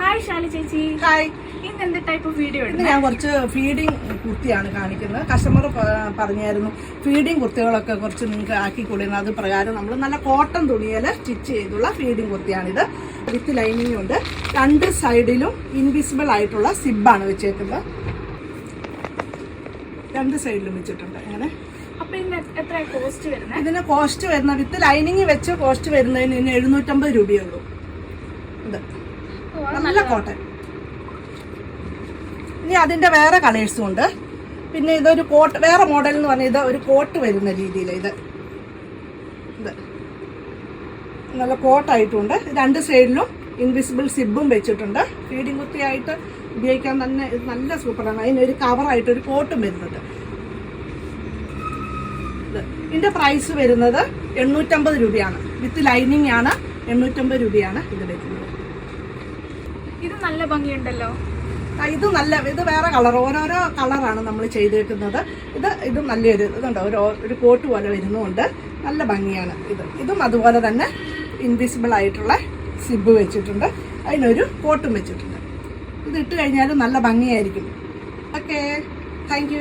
Hi Shali ചേച്ചി. Hi ഇന്ന് എന്ത് ടൈപ്പ് ഓഫ് വീഡിയോ ഇന്ന് ഞാൻ കുറച്ച് ഫീഡിങ് കുർത്തിയാണ് കാണിക്കുന്നത്. കസ്റ്റമർ പറഞ്ഞായിരുന്നു. ഫീഡിങ് കുർത്തികളൊക്കെ കുറച്ച് നിങ്ങൾക്ക് ആക്കി കൊടുക്കുന്നത് അത് പ്രകാരം നമ്മൾ നല്ല കോട്ടൺ തുണിയിൽ സ്റ്റിച്ച് ചെയ്തുള്ള ഫീഡിങ് കുർത്തിയാണിത്. വിത്ത് ലൈനിങ് ഉണ്ട്. രണ്ട് സൈഡിലും ഇൻവിസിബിൾ ആയിട്ടുള്ള സിബാണ് വെച്ചേക്കുന്നത്. രണ്ട് സൈഡിലും വെച്ചിട്ടുണ്ട്. അങ്ങനെ ഇതിന് കോസ്റ്റ് വരുന്ന? വിത്ത് ലൈനിങ് വെച്ച് കോസ്റ്റ് വരുന്നതിന് എഴുന്നൂറ്റമ്പത് രൂപയേ ഉള്ളൂ. ഇത്. നല്ല കോട്ടൺ. ഇനി അതിന്റെ വേറെ കളേഴ്സും ഉണ്ട്. പിന്നെ ഇതൊരു കോട്ട് വേറെ മോഡൽ എന്ന് പറഞ്ഞാൽ ഇത് ഒരു കോട്ട് വരുന്ന രീതിയിൽ ഇത്. ഇത്. നല്ല കോട്ടായിട്ടുണ്ട് രണ്ട് സൈഡിലും ഇൻവിസിബിൾ സിബും വെച്ചിട്ടുണ്ട്. ഫീഡിങ് കുത്തിയായിട്ട് ഉപയോഗിക്കാൻ തന്നെ ഇത് നല്ല സൂപ്പറാണ് അതിനൊരു കവറായിട്ട് ഒരു കോട്ടും വരുന്നുണ്ട്. ഇതിന്റെ പ്രൈസ് വരുന്നത് എണ്ണൂറ്റമ്പത് രൂപയാണ്. വിത്ത് ലൈനിങ് ആണ് എണ്ണൂറ്റമ്പത് രൂപയാണ് ഇത് വരുന്നത്. ഇത് നല്ല ഭംഗിയുണ്ടല്ലോ. ഇത് നല്ല ഇത് വേറെ കളർ ഓരോരോ കളറാണ് നമ്മൾ ചെയ്തേക്കുന്നത്. ഇത് ഇത് നല്ലൊരു ഇതുണ്ട് ഒരു ഒരു കോട്ട് പോലെ വരുന്നുണ്ട്. നല്ല ഭംഗിയാണ് ഇത്. ഇതും അതുപോലെ തന്നെ ഇൻവിസിബിൾ ആയിട്ടുള്ള സിബ് വെച്ചിട്ടുണ്ട്. അതിനൊരു കോട്ടും വെച്ചിട്ടുണ്ട്. ഇത് ഇട്ട് കഴിഞ്ഞാൽ നല്ല ഭംഗിയായിരിക്കും. Okay thank